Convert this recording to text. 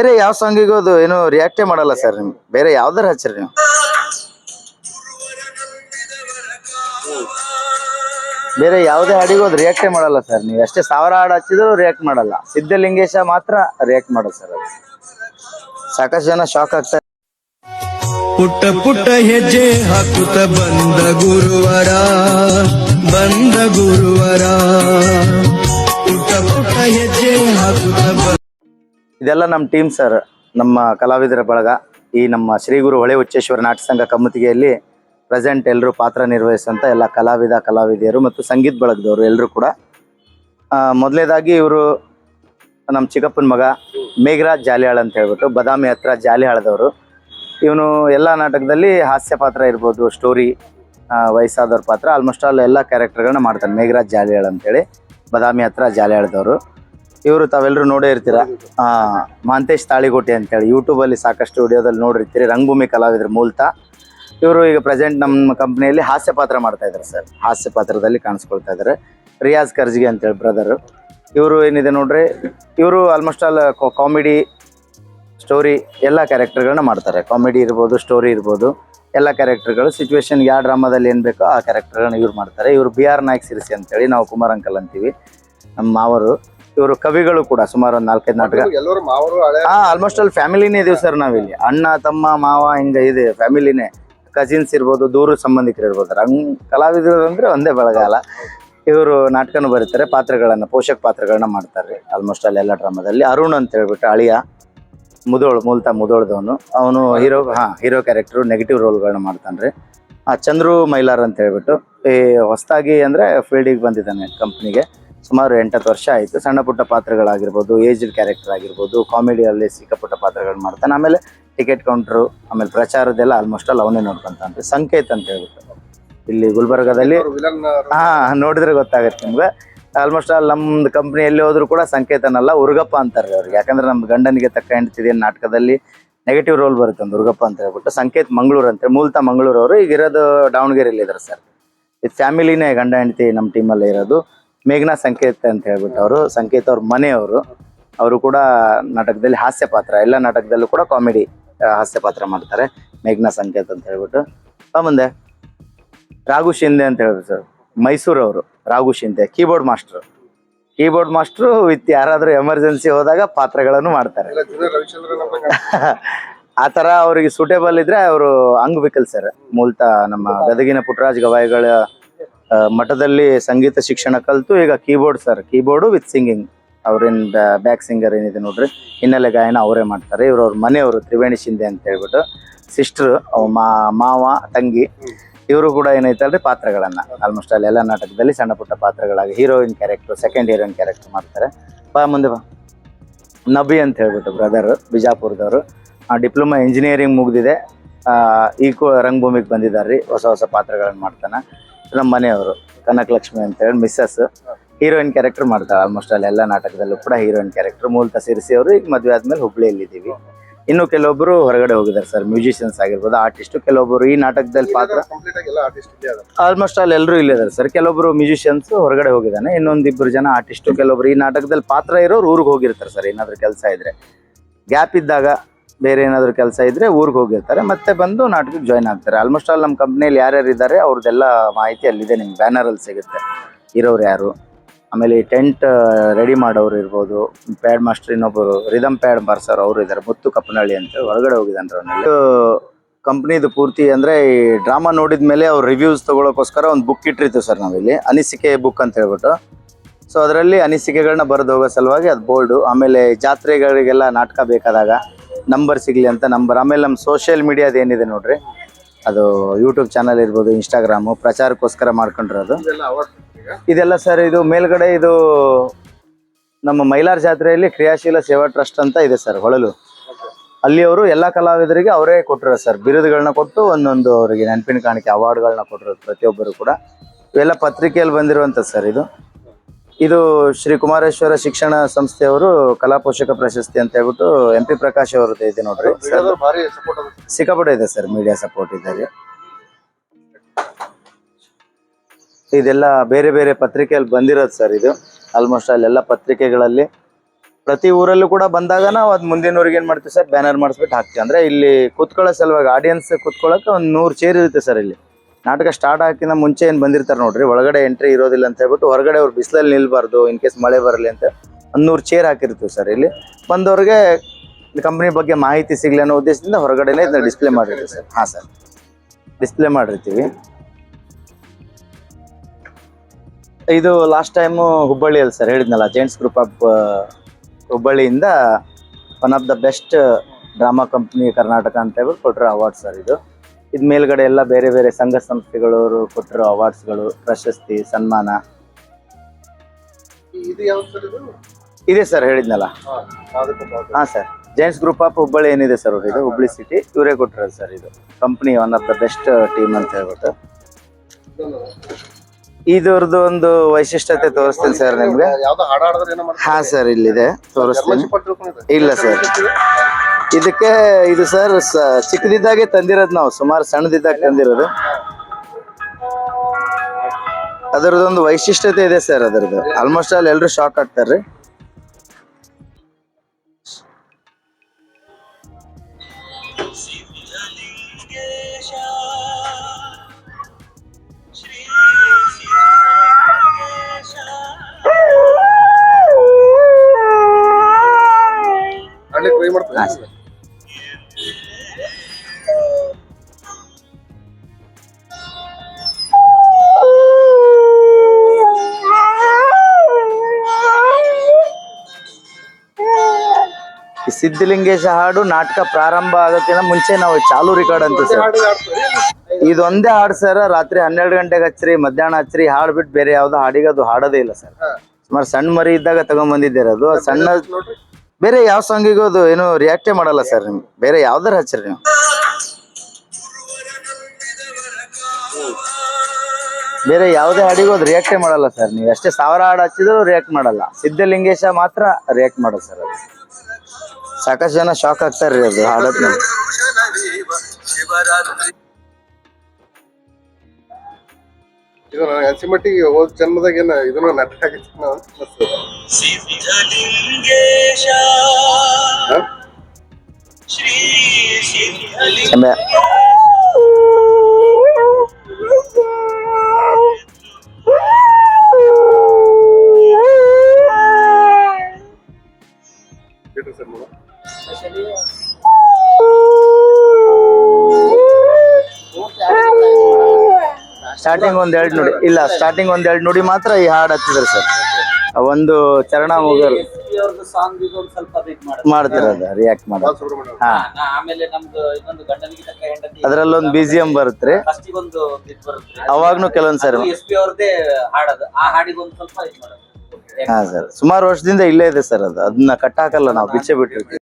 ಬೇರೆ ಯಾವ ಸಾಂಗಿಗೂ ಅದು ಏನು ರಿಯಾಕ್ಟೇ ಮಾಡಲ್ಲ ಸರ್ ನೀವು ಬೇರೆ ಯಾವ್ದಾರ ಹಚ್ಚಿರಿ ನೀವು. ಬೇರೆ ಯಾವುದೇ ಹಾಡಿಗೂ ಅದು ರಿಯಾಕ್ಟೇ ಮಾಡಲ್ಲ ಸರ್ ನೀವು. ಎಷ್ಟೇ ಸಾವಿರ ಹಾಡು ಹಚ್ಚಿದ್ರು ರಿಯಾಕ್ಟ್ ಮಾಡಲ್ಲ. ಸಿದ್ಧಲಿಂಗೇಶ ಮಾತ್ರ ರಿಯಾಕ್ಟ್ ಮಾಡೋದು ಸರ್ ಅದು. ಸಾಕಷ್ಟು ಜನ ಶಾಕ್ ಆಗ್ತಾರೆ ಪುಟ್ಟ ಪುಟ್ಟ ಹೆಜ್ಜೆ ಹಾಕುತ್ತ ಬಂದ ಗುರುವರ ಬಂದ ಗುರುವರ. ಪುಟ್ಟ ಪುಟ್ಟ ಹೆಜ್ಜೆ ಹಾಕುತ್ತ ಇದೆಲ್ಲ ನಮ್ಮ ಟೀಮ್ ಸರ್ ನಮ್ಮ ಕಲಾವಿದರ ಬಳಗ. ಈ ನಮ್ಮ ಶ್ರೀ ಗುರು ಹೊಳೆ ಉಚ್ಚೇಶ್ವರ ನಾಟ್ಯ ಸಂಘ ಕಮ್ಮತಿಗೆಯಲ್ಲಿ ಪ್ರೆಸೆಂಟ್ ಎಲ್ಲರೂ ಪಾತ್ರ ನಿರ್ವಹಿಸುವಂಥ ಎಲ್ಲ ಕಲಾವಿದ, ಕಲಾವಿದೆಯರು ಮತ್ತು ಸಂಗೀತ ಬಳಗದವರು ಎಲ್ಲರೂ ಕೂಡ. ಮೊದಲೇದಾಗಿ ಇವರು ನಮ್ಮ ಚಿಕ್ಕಪ್ಪನ ಮಗ ಮೇಘರಾಜ್ ಜಾಲಿಯಾಳ್ ಅಂತ ಹೇಳ್ಬಿಟ್ಟು ಬದಾಮಿ ಹತ್ರ ಜಾಲಿಹಾಳದವರು ಇವನು ಎಲ್ಲ ನಾಟಕದಲ್ಲಿ ಹಾಸ್ಯ ಪಾತ್ರ ಇರ್ಬೋದು ಸ್ಟೋರಿ ವಯಸ್ಸಾದವ್ರ ಪಾತ್ರ. ಆಲ್ಮೋಸ್ಟ್ ಆಲ್ ಎಲ್ಲ ಕ್ಯಾರೆಕ್ಟರ್ಗಳನ್ನ ಮಾಡ್ತಾನೆ ಮೇಘರಾಜ್ ಜಾಲಿಯಾಳ್ ಅಂತೇಳಿ ಬದಾಮಿ ಹತ್ರ ಜಾಲಿಯಾಳದವರು. ಇವರು ತಾವೆಲ್ಲರೂ ನೋಡೇ ಇರ್ತೀರ? ಮಾಂತೇಶ್ ತಾಳಿಗೋಟೆ ಅಂತೇಳಿ. ಯೂಟ್ಯೂಬಲ್ಲಿ ಸಾಕಷ್ಟು ವಿಡಿಯೋದಲ್ಲಿ ನೋಡಿರ್ತೀರಿ. ರಂಗಭೂಮಿ ಕಲಾವಿದರು ಮೂಲತ. ಇವರು ಈಗ ಪ್ರೆಸೆಂಟ್ ನಮ್ಮ ಕಂಪ್ನಿಯಲ್ಲಿ ಹಾಸ್ಯ ಪಾತ್ರ ಮಾಡ್ತಾ ಇದ್ದಾರೆ ಸರ್. ಹಾಸ್ಯ ಪಾತ್ರದಲ್ಲಿ ಕಾಣಿಸ್ಕೊಳ್ತಾ ಇದ್ದಾರೆ ರಿಯಾಜ್ ಕರ್ಜಿಗೆ ಅಂತೇಳಿ ಬ್ರದರು ಇವರು ಏನಿದೆ ನೋಡ್ರಿ, ಇವರು ಆಲ್ಮೋಸ್ಟ್ ಆಲ್ ಕಾಮಿಡಿ ಸ್ಟೋರಿ ಎಲ್ಲ ಕ್ಯಾರೆಕ್ಟರ್ಗಳನ್ನ ಮಾಡ್ತಾರೆ. ಕಾಮಿಡಿ ಇರ್ಬೋದು ಸ್ಟೋರಿ ಇರ್ಬೋದು. ಎಲ್ಲ ಕ್ಯಾರೆಕ್ಟರ್ಗಳು ಸಿಚುವೇಶನ್ ಯಾವ ಡ್ರಾಮಾದಲ್ಲಿ ಏನು ಬೇಕೋ ಆ ಕ್ಯಾರೆಕ್ಟರ್ಗಳನ್ನ ಇವ್ರು ಮಾಡ್ತಾರೆ. ಇವರು ಬಿ ಆರ್ ನಾಯಕ್ ಸಿರಿಸಿ ಅಂತೇಳಿ ನಾವು ಕುಮಾರ್ ಅಂಕಲ್ ಅಂತೀವಿ. ನಮ್ಮ ಮಾವರು. ಇವರು ಕವಿಗಳು ಕೂಡ ಸುಮಾರು ಒಂದು ನಾಲ್ಕೈದು ನಾಟಕ. ಎಲ್ಲರೂ ಮಾವರು ಹಳೆ ಹಾ ಆಲ್ಮೋಸ್ಟ್ ಅಲ್ಲಿ ಫ್ಯಾಮಿಲಿನೇ ಇದೀವಿ ಸರ್ ನಾವಿಲ್ಲಿ ಅಣ್ಣ ತಮ್ಮ ಮಾವ ಹಿಂಗ ಇದೆ ಫ್ಯಾಮಿಲಿನೇ ಕಸಿನ್ಸ್ ಇರ್ಬೋದು ದೂರ ಸಂಬಂಧಿಕರು ಇರ್ಬೋದು ಹಂಗ್ ಕಲಾವಿದರು ಅಂದ್ರೆ ಒಂದೇ ಬೆಳಗಾಲ ಇವರು ನಾಟಕನೂ ಬರೀತಾರೆ ಪಾತ್ರಗಳನ್ನ ಪೋಷಕ ಪಾತ್ರಗಳನ್ನ ಮಾಡ್ತಾರೆ ಆಲ್ಮೋಸ್ಟ್ ಅಲ್ಲಿ ಎಲ್ಲ ಡ್ರಾಮಾದಲ್ಲಿ ಅರುಣ್ ಅಂತ ಹೇಳ್ಬಿಟ್ಟು ಅಳಿಯ ಮುದೋಳ್ ಮೂಲತಃ ಮುದೋಳ್ದವನು. ಅವನು ಹೀರೋ ಹಾ ಹೀರೋ ಕ್ಯಾರೆಕ್ಟರ್ ನೆಗೆಟಿವ್ ರೋಲ್ಗಳನ್ನ ಮಾಡ್ತಾನ್ರಿ ಆ ಚಂದ್ರು ಮೈಲಾರ್ ಅಂತ ಹೇಳ್ಬಿಟ್ಟು ಈ ಹೊಸದಾಗಿ ಅಂದ್ರೆ ಫೀಲ್ಡಿಗೆ ಬಂದಿದ್ದಾನೆ ಕಂಪ್ನಿಗೆ ಸುಮಾರು ಎಂಟತ್ತು ವರ್ಷ ಆಯಿತು. ಸಣ್ಣ ಪುಟ್ಟ ಪಾತ್ರಗಳಾಗಿರ್ಬೋದು ಏಜ್ಡ್ ಕ್ಯಾರೆಕ್ಟರ್ ಆಗಿರ್ಬೋದು ಕಾಮಿಡಿಯಲ್ಲಿ ಸಿಕ್ಕ ಪುಟ್ಟ ಪಾತ್ರಗಳು ಮಾಡ್ತಾನೆ. ಆಮೇಲೆ ಟಿಕೆಟ್ ಕೌಂಟ್ರು ಆಮೇಲೆ ಪ್ರಚಾರದೆಲ್ಲ ಆಲ್ಮೋಸ್ಟ್ ಅಲ್ಲಿ ಅವನೇ ನೋಡ್ಕೊಂತಾನೆ. ಸಂಕೇತ್ ಅಂತ ಹೇಳ್ಬಿಟ್ಟು. ಇಲ್ಲಿ ಗುಲ್ಬರ್ಗದಲ್ಲಿ ಹಾಂ ನೋಡಿದ್ರೆ ಗೊತ್ತಾಗುತ್ತೆ ನಿಮ್ಗೆ. ಆಲ್ಮೋಸ್ಟ್ ಆಲ್ ನಮ್ದು ಕಂಪ್ನಿ ಎಲ್ಲಿ ಹೋದ್ರು ಕೂಡ ಸಂಕೇತನಲ್ಲ ಉರುಗಪ್ಪ ಅಂತಾರೆ ಅವ್ರಿಗೆ ಯಾಕಂದ್ರೆ ನಮ್ಮ ಗಂಡನಿಗೆ ತಕ್ಕ ಹೆಂಡ್ತಿದೆ ನಾಟಕದಲ್ಲಿ ನೆಗೆಟಿವ್ ರೋಲ್ ಬರುತ್ತೆ ಒಂದು ಉರುಗಪ್ಪ ಅಂತ ಹೇಳ್ಬಿಟ್ಟು. ಸಂಕೇತ್ ಮಂಗಳೂರು ಅಂತ ಮೂಲತಃ ಮಂಗಳೂರು ಅವರು. ಈಗ ಇರೋದು ದಾವಣಗೆರೆಯಲ್ಲಿ ಇದ್ದಾರೆ ಸರ್. ಇದು ಫ್ಯಾಮಿಲಿನೇ ಗಂಡ ಹೆಂಡತಿ ನಮ್ಮ ಟೀಮಲ್ಲಿ ಇರೋದು. ಮೇಘನಾ ಸಂಕೇತ್ ಅಂತ ಹೇಳ್ಬಿಟ್ಟು ಅವರು ಸಂಕೇತ್ ಅವ್ರ ಮನೆಯವರು ಅವರು ಕೂಡ ನಾಟಕದಲ್ಲಿ ಹಾಸ್ಯ ಪಾತ್ರ ಎಲ್ಲ ನಾಟಕದಲ್ಲೂ ಕೂಡ ಕಾಮಿಡಿ ಹಾಸ್ಯ ಪಾತ್ರ ಮಾಡ್ತಾರೆ ಮೇಘನಾ ಸಂಕೇತ್ ಅಂತ ಹೇಳ್ಬಿಟ್ಟು. ಆ ಮುಂದೆ. ರಾಘು ಶಿಂದೆ ಅಂತ ಹೇಳಿದ್ರು ಸರ್ ಮೈಸೂರು ಅವರು Raghu Shinde keyboard master keyboard master with ಯಾರಾದ್ರೂ ಎಮರ್ಜೆನ್ಸಿ ಹೋದಾಗ ಪಾತ್ರಗಳನ್ನು ಮಾಡ್ತಾರೆ. ಆ ತರ ಅವರಿಗೆ ಸೂಟೇಬಲ್ ಇದ್ರೆ ಅವರು ಅಂಗವಿಕಲ್ ಸರ್ ಮೂಲತಃ ನಮ್ಮ ಗದಗಿನ ಪುಟ್ಟರಾಜ್ ಗವಾಯಿಗಳ ಮಠದಲ್ಲಿ ಸಂಗೀತ ಶಿಕ್ಷಣ ಕಲಿತು ಈಗ keyboard sir keyboard with singing ಅವ್ರೇನ್ ಬ್ಯಾಕ್ ಸಿಂಗರ್ ಏನಿದೆ ನೋಡ್ರಿ, ಹಿನ್ನೆಲೆ ಗಾಯನ ಅವರೇ ಮಾಡ್ತಾರೆ. ಇವ್ರವ್ರ ಅವ್ರ ಮನೆಯವರು ತ್ರಿವೇಣಿ ಶಿಂದೆ ಅಂತ ಹೇಳ್ಬಿಟ್ಟು ಸಿಸ್ಟರ್ ಮಾವ, ತಂಗಿ, ಇವರು ಕೂಡ ಏನೈತಲ್ರಿ, ಪಾತ್ರಗಳನ್ನ. ಆಲ್ಮೋಸ್ಟ್ ಅಲ್ಲಿ ಎಲ್ಲ ನಾಟಕದಲ್ಲಿ ಸಣ್ಣ ಪುಟ್ಟ ಪಾತ್ರಗಳಾಗಿ heroine character second heroine character ಮಾಡ್ತಾರೆ. ಬಾ, ಮುಂದೆ ಬಾ. ನಬಿ ಅಂತ ಹೇಳ್ಬಿಟ್ಟು ಬ್ರದರ್ ಬಿಜಾಪುರದವರು. ಡಿಪ್ಲೊಮಾ ಇಂಜಿನಿಯರಿಂಗ್ ಮುಗಿದಿದೆ. ಈ ರಂಗಭೂಮಿಗೆ ಬಂದಿದ್ದಾರೆ ಹೊಸ ಹೊಸ ಪಾತ್ರಗಳನ್ನ ಮಾಡ್ತಾನೆ. ನಮ್ಮ ಮನೆಯವರು ಕನಕಲಕ್ಷ್ಮಿ ಅಂತ ಹೇಳಿ ಮಿಸ್ಸಸ್ ಹೀರೋಯಿನ್ ಕ್ಯಾರೆಕ್ಟರ್ ಮಾಡ್ತಾಳೆ ಆಲ್ಮೋಸ್ಟ್ ಅಲ್ಲಿ ಎಲ್ಲ ನಾಟಕದಲ್ಲೂ ಕೂಡ ಹೀರೋಯಿನ್ ಕ್ಯಾರೆಕ್ಟರ್ ಮೂಲತಃ ಸೇರಿಸಿ ಅವರು ಈಗ ಮದುವೆ ಆದ್ಮೇಲೆ ಹುಬ್ಳಿಯಲ್ಲಿ ಇದ್ದೀವಿ. ಇನ್ನು ಕೆಲವೊಬ್ಬರು ಹೊರಗಡೆ ಹೋಗಿದ್ದಾರೆ ಸರ್ ಮ್ಯೂಸಿಷಿಯನ್ಸ್ ಆಗಿರ್ಬೋದು ಆರ್ಟಿಸ್ಟ್ ಕೆಲವೊಬ್ಬರು ಈ ನಾಟಕದಲ್ಲಿ ಪಾತ್ರ ಆಲ್ಮೋಸ್ಟ್ ಅಲ್ಲಿ. ಎಲ್ಲರೂ ಇಲ್ಲಿದ್ದಾರೆ ಸರ್ ಕೆಲವೊಬ್ರು ಮ್ಯೂಸಿಷಿಯನ್ಸ್ ಹೊರಗಡೆ ಹೋಗಿದ್ದಾನೆ ಇನ್ನೊಂದಿಬ್ಬರು ಜನ ಆರ್ಟಿಸ್ಟು ಕೆಲವೊಬ್ರು ಈ ನಾಟಕದಲ್ಲಿ ಪಾತ್ರ ಇರೋರು ಊರಿಗೆ ಹೋಗಿರ್ತಾರೆ ಸರ್ ಏನಾದ್ರೂ ಕೆಲಸ ಇದ್ರೆ. ಗ್ಯಾಪ್ ಇದ್ದಾಗ ಬೇರೆ ಏನಾದ್ರು ಕೆಲಸ ಇದ್ರೆ ಊರಿಗೆ ಹೋಗಿರ್ತಾರೆ. ಮತ್ತೆ ಬಂದು ನಾಟಕಕ್ಕೆ ಜಾಯ್ನ್ ಆಗ್ತಾರೆ. ಆಲ್ಮೋಸ್ಟ್ ಆಲ್ ನಮ್ಮ ಕಂಪ್ನಿಯಲ್ಲಿ ಯಾರ್ಯಾರು ಇದ್ದಾರೆ ಅವ್ರದ್ದೆಲ್ಲ ಮಾಹಿತಿ ಅಲ್ಲಿದೆ ನಿಮ್ಗೆ. ಬ್ಯಾನರಲ್ಲಿ ಸಿಗುತ್ತೆ. ಇರೋರು ಯಾರು? ಆಮೇಲೆ ಟೆಂಟ್ ರೆಡಿ ಮಾಡೋರು ಇರ್ಬೋದು. ಪ್ಯಾಡ್ ಮಾಸ್ಟರ್ ಇನ್ನೊಬ್ಬರು ರಿದಮ್ ಪ್ಯಾಡ್ ಬರ್ಸೋರು ಅವರು ಇದ್ದಾರೆ ಮುತ್ತು ಕಪ್ಪನಹಳ್ಳಿ ಅಂತ ಹೊರಗಡೆ ಹೋಗಿದ್ದಾನೆ ಅವನಲ್ಲಿ. ಕಂಪ್ನಿದು ಪೂರ್ತಿ ಅಂದ್ರೆ ಈ ಡ್ರಾಮಾ ನೋಡಿದ ಮೇಲೆ ಅವ್ರು ರಿವ್ಯೂಸ್ ತಗೊಳಕೋಸ್ಕರ ಒಂದು ಬುಕ್ ಇಟ್ಟಿರ್ತೀವಿ ಸರ್ ನಾವಿಲ್ಲಿ. ಅನಿಸಿಕೆ ಬುಕ್ ಅಂತ ಹೇಳ್ಬಿಟ್ಟು. ಸೊ ಅದರಲ್ಲಿ ಅನಿಸಿಕೆಗಳನ್ನ ಬರೆದು ಹೋಗೋ ಸಲುವಾಗಿ ಅದು ಬೋರ್ಡು ಆಮೇಲೆ ಜಾತ್ರೆಗಳಿಗೆಲ್ಲ ನಾಟಕ ಬೇಕಾದಾಗ ನಂಬರ್ ಸಿಗ್ಲಿ ಅಂತ ನಂಬರ್. ಆಮೇಲೆ ನಮ್ಮ ಸೋಷಿಯಲ್ ಮೀಡಿಯಾದ ಏನಿದೆ ನೋಡ್ರಿ? ಅದು ಯೂಟ್ಯೂಬ್ ಚಾನಲ್ ಇರ್ಬೋದು ಇನ್ಸ್ಟಾಗ್ರಾಮು ಪ್ರಚಾರಕ್ಕೋಸ್ಕರ ಮಾಡ್ಕೊಂಡಿರೋದು. ಇದೆಲ್ಲ ಸರ್ ಇದು ಮೇಲ್ಗಡೆ ಇದು ನಮ್ಮ ಮೈಲಾರ್ ಜಾತ್ರೆಯಲ್ಲಿ ಕ್ರಿಯಾಶೀಲ ಸೇವಾ ಟ್ರಸ್ಟ್ ಅಂತ ಇದೆ ಸರ್ ಹೊಳಲು. ಅಲ್ಲಿ ಅವರು ಎಲ್ಲ ಕಲಾವಿದರಿಗೆ ಅವರೇ ಕೊಟ್ಟಿರೋ ಸರ್ ಬಿರುದುಗಳನ್ನ ಕೊಟ್ಟು ಒಂದೊಂದು ಅವರಿಗೆ ನೆನಪಿನ ಕಾಣಿಕೆ ಅವಾರ್ಡ್ಗಳನ್ನ ಕೊಟ್ಟಿರೋದು ಪ್ರತಿಯೊಬ್ಬರು ಕೂಡ. ಇವೆಲ್ಲ ಪತ್ರಿಕೆಯಲ್ಲಿ ಬಂದಿರುವಂತ ಸರ್ ಇದು. ಇದು ಶ್ರೀ ಕುಮಾರೇಶ್ವರ ಶಿಕ್ಷಣ ಸಂಸ್ಥೆಯವರು ಕಲಾ ಪೋಷಕ ಪ್ರಶಸ್ತಿ ಅಂತ ಹೇಳ್ಬಿಟ್ಟು ಎಂ ಪಿ ಪ್ರಕಾಶ್ ಅವರದ್ದು ಇದೆ ನೋಡ್ರಿ ಸಿಕ್ಕಾಪಟ್ಟೆ ಇದೆ ಸರ್ ಮೀಡಿಯಾ ಸಪೋರ್ಟ್ ಇದೆ ರೀ. ಇದೆಲ್ಲ ಬೇರೆ ಬೇರೆ ಪತ್ರಿಕೆಯಲ್ಲಿ ಬಂದಿರೋದು ಸರ್ ಇದು. ಆಲ್ಮೋಸ್ಟ್ ಅಲ್ಲೆಲ್ಲ ಪತ್ರಿಕೆಗಳಲ್ಲಿ ಪ್ರತಿ ಊರಲ್ಲೂ ಕೂಡ ಬಂದಾಗ ನಾವು ಅದ್ ಮುಂದಿನವ್ರಿಗೆ ಏನ್ ಮಾಡ್ತೀವಿ ಸರ್? ಬ್ಯಾನರ್ ಮಾಡಿಸ್ಬಿಟ್ಟು ಹಾಕ್ತೀವಿ. ಅಂದ್ರೆ ಇಲ್ಲಿ ಕೂತ್ಕೊಳ್ಳೋ ಸಲುವಾಗಿ ಆಡಿಯನ್ಸ್ ಕೂತ್ಕೊಳ್ಳೋಕೆ ಒಂದು ನೂರು ಚೇರ್ ಇರುತ್ತೆ ಸರ್ ಇಲ್ಲಿ. ನಾಟಕ ಸ್ಟಾರ್ಟ್ ಹಾಕಿನ ಮುಂಚೆ ಏನು ಬಂದಿರ್ತಾರೆ ನೋಡ್ರಿ, ಒಳಗಡೆ ಎಂಟ್ರಿ ಇರೋದಿಲ್ಲ ಅಂತ ಹೇಳ್ಬಿಟ್ಟು ಹೊರಗಡೆ ಅವ್ರು ಬಿಸಿಲಲ್ಲಿ ನಿಲ್ಬಾರ್ದು ಇನ್ ಕೇಸ್ ಮಳೆ ಬರಲಿ ಅಂತ ಒಂದು ನೂರು ಚೇರ್ ಹಾಕಿರ್ತೀವಿ ಸರ್ ಇಲ್ಲಿ. ಬಂದವ್ರಿಗೆ ಕಂಪ್ನಿ ಬಗ್ಗೆ ಮಾಹಿತಿ ಸಿಗ್ಲಿ ಅನ್ನೋ ಉದ್ದೇಶದಿಂದ ಹೊರಗಡೆನೆ ಇದನ್ನ ಡಿಸ್ಪ್ಲೇ ಮಾಡಿರ್ತೀವಿ ಸರ್ ಹಾ ಸರ್ ಡಿಸ್ಪ್ಲೇ ಮಾಡಿರ್ತೀವಿ. ಇದು ಲಾಸ್ಟ್ ಟೈಮು ಹುಬ್ಬಳ್ಳಿಯಲ್ಲಿ ಸರ್ ಹೇಳಿದ್ನಲ್ಲ ಜೈಂಟ್ಸ್ ಗ್ರೂಪ್ ಆಫ್ ಹುಬ್ಬಳ್ಳಿಯಿಂದ one of the best drama company Karnataka ಅಂತ ಹೇಳ್ಬಿಟ್ಟು ಕೊಟ್ಟರೆ ಅವಾರ್ಡ್ ಸರ್ ಇದು. ಇದ್ ಮೇಲ್ಗಡೆ ಎಲ್ಲ ಬೇರೆ ಬೇರೆ ಸಂಘ ಸಂಸ್ಥೆಗಳವರು ಕೊಟ್ಟಿರೋ ಅವಾರ್ಡ್ಸ್ಗಳು ಪ್ರಶಸ್ತಿ ಸನ್ಮಾನ. ಇದು ಸರ್ ಇದು? ಇದೆ ಸರ್ ಹೇಳಿದ್ನಲ್ಲ. ಹಾ ಅದಕ್ಕೆ ಬಾವುಟ. ಹಾ sir. Jains group of Hubballi ಏನಿದೆ ಸರ್ ಇದು? ಹುಬ್ಳಿ ಸಿಟಿ ಇವರೇ ಕೊಟ್ಟಿರೋದು ಸರ್ ಇದು. Company one of the best team ಅಂತ ಹೇಳ್ಬಿಟ್ಟು. ಇದನ್ನು ಇದ್ರದ್ದು ಒಂದು ವೈಶಿಷ್ಟ್ಯತೆ ತೋರಿಸ್ತೀನಿ ಸರ್ ನಿಮ್ಗೆ. ಯಾವ್ದೋ ಹಾಡ ಹಾಡಿದ್ರೆ ಏನೋ ಮಾಡ್ತಾರೆ. ಹಾ ಸರ್ ಇಲ್ಲಿದೆ. ತೋರಿಸ್ತೀನಿ. ಜರ್ಮನ್. ಇಲ್ಲ ಸರ್. ಇದಕ್ಕೆ ಇದು ಸರ್ ಚಿಕ್ಕದಿದ್ದಾಗೆ ತಂದಿರೋದು ನಾವು ಸುಮಾರು ಸಣ್ಣದಿದ್ದಾಗ ತಂದಿರೋದು. ಅದರದೊಂದು ವೈಶಿಷ್ಟ್ಯತೆ ಇದೆ ಸರ್ ಅದರದ್ದು. ಆಲ್ಮೋಸ್ಟ್ ಆಲ್ ಎಲ್ಲರೂ ಶಾಕ್ ಆಗ್ತಾರ್ರಿ. ಅಲ್ಲಿ ಟ್ರೈ ಹಾ ಮಾಡ್ತಾರೆ ಸಿದ್ಧಲಿಂಗೇಶ ಹಾಡು ನಾಟಕ ಪ್ರಾರಂಭ ಆಗೋಕ್ಕಿಂತ ಮುಂಚೆ ನಾವು ಚಾಲು ರೆಕಾರ್ಡ್ ಅಂತ ಸರ್. ಇದೊಂದೇ ಹಾಡು ಸರ್ ರಾತ್ರಿ ಹನ್ನೆರಡು ಗಂಟೆಗೆ ಹಚ್ಚ್ರಿ ಮಧ್ಯಾಹ್ನ ಹಚ್ಚ್ರಿ ಹಾಡು ಬಿಟ್ಟು ಬೇರೆ ಯಾವ್ದು ಹಾಡಿಗೆ ಅದು ಹಾಡೋದೇ ಇಲ್ಲ ಸರ್. ಸುಮಾರು ಸಣ್ಣ ಮರಿ ಇದ್ದಾಗ ತಗೊಂಡ್ಬಂದಿದ್ದೀರ ಅದು. ಅದು ಸಣ್ಣ ಬೇರೆ ಯಾವ ಸಾಂಗಿಗೂ ಅದು ಏನು ರಿಯಾಕ್ಟೇ ಮಾಡಲ್ಲ ಸರ್ ನಿಮ್ಗೆ. ಬೇರೆ ಯಾವ್ದಾರು ಹಚ್ಚ್ರಿ ನೀವು. ಬೇರೆ ಯಾವುದೇ ಹಾಡಿಗೂ ಅದು ರಿಯಾಕ್ಟೇ ಮಾಡಲ್ಲ ಸರ್. ನೀವು ಎಷ್ಟೇ ಸಾವಿರ ಹಾಡು ಹಚ್ಚಿದ್ರು ರಿಯಾಕ್ಟ್ ಮಾಡಲ್ಲ. ಸಿದ್ಧಲಿಂಗೇಶ ಮಾತ್ರ ರಿಯಾಕ್ಟ್ ಮಾಡೋದು ಸರ್ ಅದು. ಸಾಕಷ್ಟು ಜನ ಶಾಕ್ ಆಗ್ತಾರ್ರಿ ಅದು ಹಾಡತ್ನ ಇದು ನನಗೆ ಅನ್ಸಿಮಟ್ಟಿಗೆ ಹೋದ ಜನ್ಮದಾಗ ಏನ ಇದನ್ನ ನಾಟಕ ಆಗಿತ್ತು ನಾವು ಅನ್ಸುತ್ತೆ. ಹಾ? ಚೆಂಬೆ ಸ್ಟಾರ್ಟಿಂಗ್ ಒಂದ್ ಎರಡು ನುಡಿ ಇಲ್ಲ ಸ್ಟಾರ್ಟಿಂಗ್ ಒಂದ್ ಎರಡು ನುಡಿ ಮಾತ್ರ ಈ ಹಾಡ್ ಹಚ್ಚಿದ್ರು ಸರ್ ಒಂದು ಚರಣ ಮಾಡೋದು ಮಾಡ್ತಿರೋದು ರಿಯಾಕ್ಟ್ ಮಾಡೋದು. ಹಾ. ಅದ್ರಲ್ಲೊಂದು ಬಿ ಜಿ ಎಂ ಬರುತ್ತೆ ಅವಾಗ್ನು ಕೆಲವೊಂದ್ ಸರಿ ಎಸ್ ಪಿ ಅವ್ರದ್ದೇ ಹಾಡೋದು ಆ ಹಾಡಿಗೆ ಒಂದ್ ಸ್ವಲ್ಪ ಇದು ಮಾಡೋದು. ಹಾ ಸರ್ ಸುಮಾರು ವರ್ಷದಿಂದ ಇಲ್ಲೇ ಇದೆ ಸರ್ ಅದು. ಅದನ್ನ ಕಟ್ಟಾಕಲ್ಲ ನಾವು ಬಿಚ್ಚೆ ಬಿಟ್ಟಿರ್ತೀವಿ.